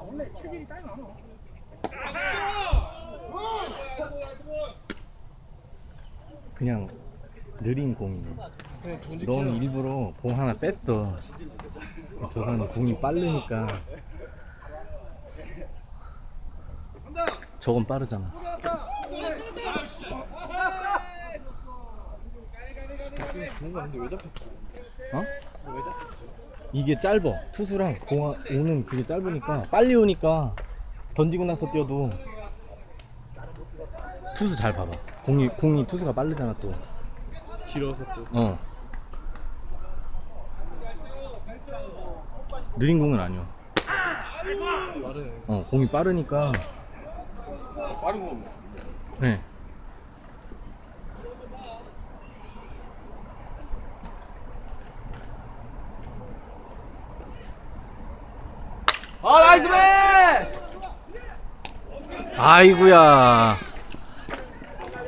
원래 체질이 딸 많아. 그냥 느린 공이네. 넌 일부러 공 하나 뺐어. 저 사람이 공이 빠르니까. 저건 빠르잖아. 어? 이게 짧아. 투수랑 공 하- 오는 그게 짧으니까 빨리 오니까 던지고 나서 뛰어도 투수 잘 봐봐. 공이 공이 투수가 빠르잖아 또. 길어서 또. 어. 느린 공은 아니야. 어, 공이 빠르니까. 거 없네. 네. 아 나이스 맨! 아이구야.